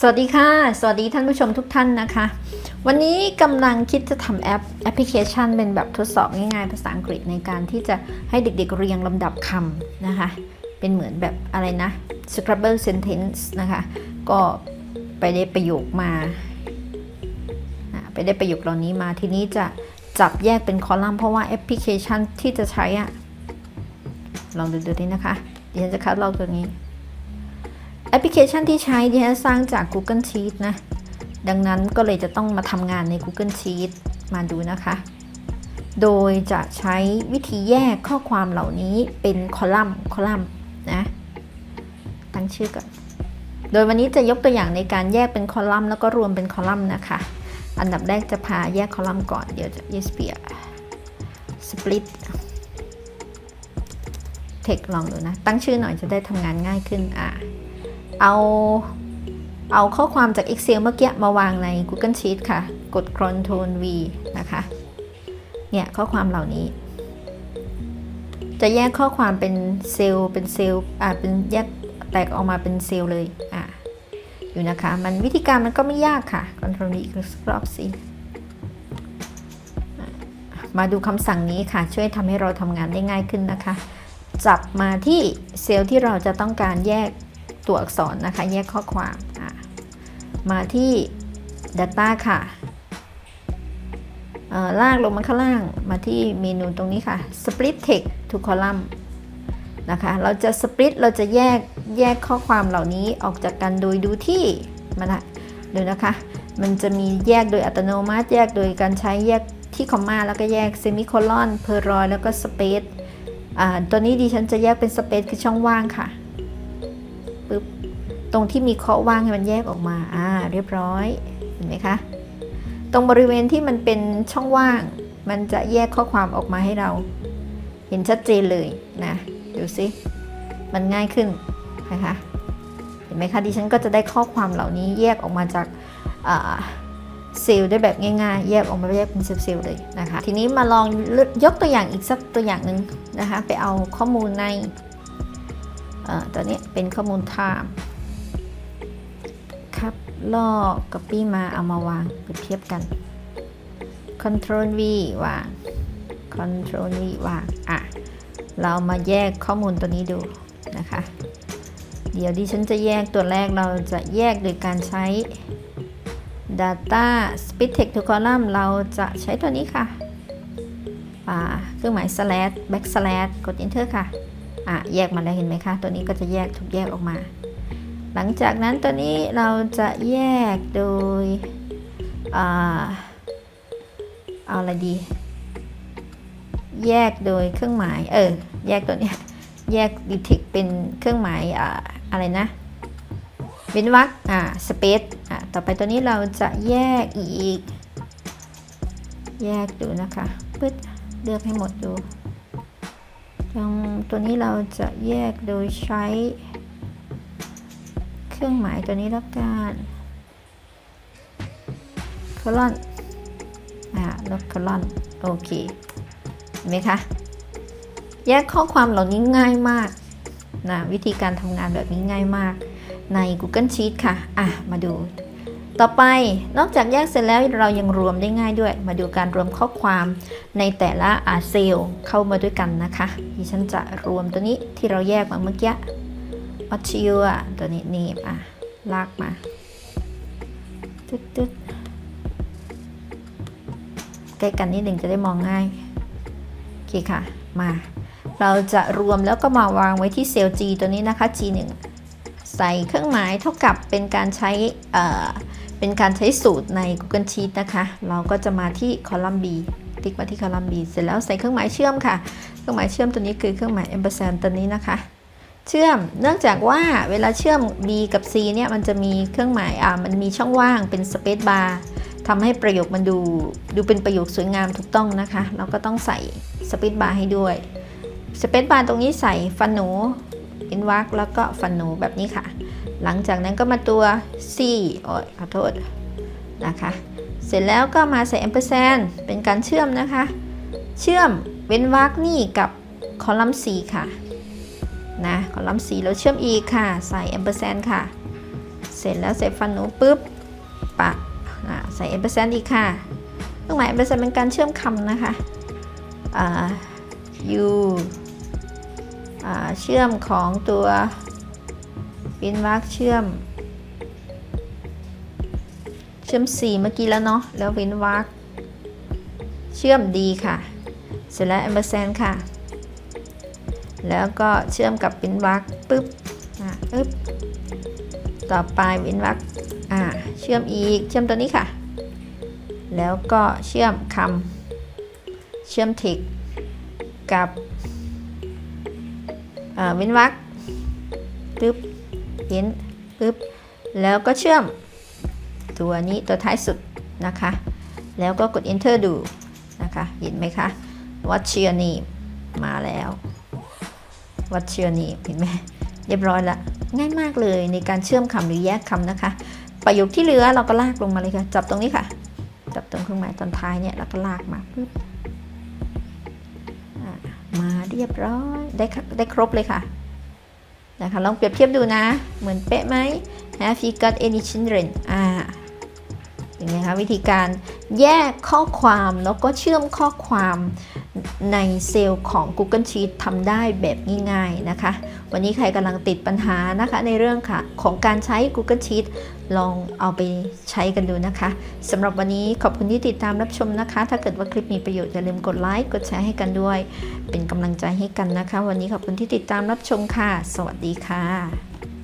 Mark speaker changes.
Speaker 1: สวัสดีค่ะ สวัสดีท่านผู้ชมทุกท่านนะคะ วันนี้กำลังคิดจะทำแอปแอปพลิเคชันเป็นแบบทดสอบง่ายๆ ภาษาอังกฤษในการที่จะให้เด็กๆเรียงลำดับคำนะคะ เป็นเหมือนแบบอะไรนะ Scrabble sentence นะคะ ก็ไปได้ประโยคมา ไปได้ประโยคเหล่านี้มา ทีนี้จะจับแยกเป็นคอลัมน์เพราะว่าแอปพลิเคชันที่จะใช้อะลองดูดูนี่นะคะเดี๋ยวฉันจะคัดลอกตัวนี้ แอปพลิเคชันที่ใช้ดิฉันสร้างจาก Google Sheet นะ ดังนั้นก็เลยจะต้องมาทำงานใน Google Sheet มาดูนะคะ โดยจะใช้วิธีแยกข้อความเหล่านี้เป็นคอลัมน์คอลัมน์นะตั้งชื่อก่อนโดยวันนี้จะยกตัวอย่างในการแยกเป็นคอลัมน์แล้วก็รวมเป็นคอลัมน์นะคะ อันดับแรกจะพาแยกคอลัมน์ก่อน เดี๋ยวจะ yes เปีย split text ลองดูนะ ตั้งชื่อหน่อยจะได้ทำงานง่ายขึ้นอะ เอาเอาข้อความจาก Excel เมื่อกี้มาวางใน Google Sheet ค่ะ กด Ctrl V นะคะ เนี่ยข้อความเหล่านี้ จะแยกข้อความเป็นเซลล์เป็นเซลล์อ่าเป็นแยกแตกออกมาเป็นเซลล์เลยอะอยู่นะคะ มันวิธีการมันก็ไม่ยากค่ะ Ctrl V อีกรอบสิมาดูคำสั่งนี้ค่ะ ช่วยทำให้เราทำงานได้ง่ายขึ้นนะคะ จับมาที่เซลล์ที่เราจะต้องการแยก ตัวอักษรนะคะ แยกข้อความมาที่ Data ค่ะลากลงมาข้างล่างมาที่เมนูตรงนี้ค่ะ Split Text to Column นะคะ เราจะ Split เราจะแยกแยกข้อความเหล่านี้ออกจากกันโดยดูที่มันะดูนะคะ มันจะมีแยกโดยอัตโนมัติ แยกโดยการใช้แยกที่คอมมาแล้วก็แยกเซมิโคลอนเพอร์รอยแล้วก็สเปซตัวนี้ดิฉันจะแยกเป็นสเปซคือช่องว่างค่ะ ปึ๊บตรงที่มีเคาะว่างให้มันแยกออกมาอ่าเรียบร้อยเห็นไหมคะตรงบริเวณที่มันเป็นช่องว่าง มันจะแยกข้อความออกมาให้เรา เห็นชัดเจนเลยนะดูสิมันง่ายขึ้นนะคะเห็นไหมคะดิฉันก็จะได้ข้อความเหล่านี้แยกออกมาจากเซลล์ได้แบบง่ายๆ แยกออกมาแยกเป็นเซลล์เลยนะคะ ทีนี้มาลองยกตัวอย่างอีกสักตัวอย่างหนึ่งนะคะ ไปเอาข้อมูลใน ตัวนี้เป็นข้อมูล time ครับลอก copy มาเอามาวางเปรียบเทียบกัน Ctrl V วาง Ctrl V วาง อะ เรามาแยกข้อมูลตัวนี้ดูนะคะ เดี๋ยวดิฉันจะแยกตัวแรกเราจะแยกโดยการใช้ Data Split Text to Column เราจะใช้ตัวนี้ค่ะอ่าเครื่องหมาย slash back slash กด enter ค่ะ อะแยกมาแล้วเห็นไหมคะ ตัวนี้ก็จะแยกถูกแยกออกมา หลังจากนั้นตัวนี้เราจะแยกโดยอ่าเอาอะไรดี แยกโดยเครื่องหมาย เออ แยกตัวนี้แยก detect เป็นเครื่องหมายอ่าอะไรนะเว้นวรรคอ่า space อ่าต่อไปตัวนี้เราจะแยกอีก แยกดูนะคะปึ๊ดเลือกให้หมดดู ตรงตัวนี้เราจะแยกโดยใช้เครื่องหมายตัวนี้แล้วกันคอลอนอ่าลบคอลอน โอเค เห็นไหมคะ แยกข้อความเหล่านี้ง่ายมากนะวิธีการทำงานแบบนี้ง่ายมากใน Google Sheet ค่ะ อะ มาดู ต่อไปนอกจากแยกเสร็จแล้วเรายังรวมได้ง่ายด้วย มาดูการรวมข้อความในแต่ละอาเซลเข้ามาด้วยกันนะคะดิฉันจะรวมตัวนี้ที่เราแยกมาเมื่อกี้ออชิวอะตัวนี้นี่อะลากมาตึ๊ดตึ๊ดใกล้กันนิดหนึ่งจะได้มองง่ายโอเคค่ะมา เราจะรวมแล้วก็มาวางไว้ที่เซลล์ G ตัวนี้นะคะ G1 ใส่เครื่องหมายเท่ากับเป็นการใช้ เป็นการใช้สูตรใน Google Sheet นะคะ เราก็จะมาที่คอลัมน์ B คลิกมาที่คอลัมน์ B เสร็จแล้วใส่เครื่องหมายเชื่อมค่ะ เครื่องหมายเชื่อมตัวนี้คือเครื่องหมาย ampersand ตัวนี้นะคะ เชื่อม เนื่องจากว่าเวลาเชื่อม B กับ C เนี่ยมันจะมีเครื่องหมายอ่ามันมีช่องว่างเป็น space bar ทำให้ประโยคมันดูดูเป็นประโยคสวยงามถูกต้องนะคะ เราก็ต้องใส่ space bar ให้ด้วย space bar ตรงนี้ใส่ฟันหนูอินวักแล้วก็ฟันหนูแบบนี้ค่ะ หลังจากนั้นก็มาตัว C โอ้ยขอโทษนะคะ เสร็จแล้วก็มาใส่ ampersand เป็นการเชื่อมนะคะ เชื่อมเว้นวรรคนี่กับคอลัมน์ C ค่ะนะคอลัมน์สีเราเชื่อมอีกค่ะ ใส่ ampersand ค่ะ เสร็จแล้วเสร็จฟันหนูปุ๊บปะอ่าใส่เอเปอร์เซนต์อีกค่ะเครื่องหมายเอเปอร์เซนต์เป็นการเชื่อมคำนะคะอ่า u อ่าเชื่อมของตัว วินวักเชื่อม เชื่อม C เมื่อกี้แล้วเนาะแล้ววินวักเชื่อม D ค่ะ เสร็จแล้ว ampersand ค่ะ แล้วก็เชื่อมกับวินวักปึ๊บอะปึ๊บต่อไปเว้นวรรคอ่าเชื่อมอีกเชื่อมตัวนี้ค่ะ แล้วก็เชื่อมคำเชื่อมทิกกับเว้นวรรคปึ๊บ เว้นปึ๊บแล้วก็เชื่อมตัวนี้ตัวท้ายสุดนะคะ แล้วก็กด enter ดูนะคะเห็นไหมคะ What's your name มาแล้ว What's your name เห็นไหมเรียบร้อยละง่ายมากเลยในการเชื่อมคำหรือแยกคำนะคะ ประโยคที่เหลือเราก็ลากลงมาเลยค่ะ จับตรงนี้ค่ะ จับตรงเครื่องหมายตอนท้ายเนี่ยแล้วก็ลากมาปึ๊บมาเรียบร้อยได้ได้ครบเลยค่ะ นะคะลองเปรียบเทียบดูนะ เหมือนเป๊ะไหม Have you got any children อ่าอย่างไงคะวิธีการแยกข้อความแล้วก็เชื่อมข้อความ ในเซลล์ของ Google Sheet ทำได้แบบง่ายๆนะคะ วันนี้ใครกำลังติดปัญหานะคะในเรื่องค่ะของการใช้ Google Sheet ลองเอาไปใช้กันดูนะคะสำหรับวันนี้ขอบคุณที่ติดตามรับชมนะคะ ถ้าเกิดว่าคลิปมีประโยชน์อย่าลืมกดไลค์กดแชร์ให้กันด้วย เป็นกำลังใจให้กันนะคะ วันนี้ขอบคุณที่ติดตามรับชมค่ะ สวัสดีค่ะ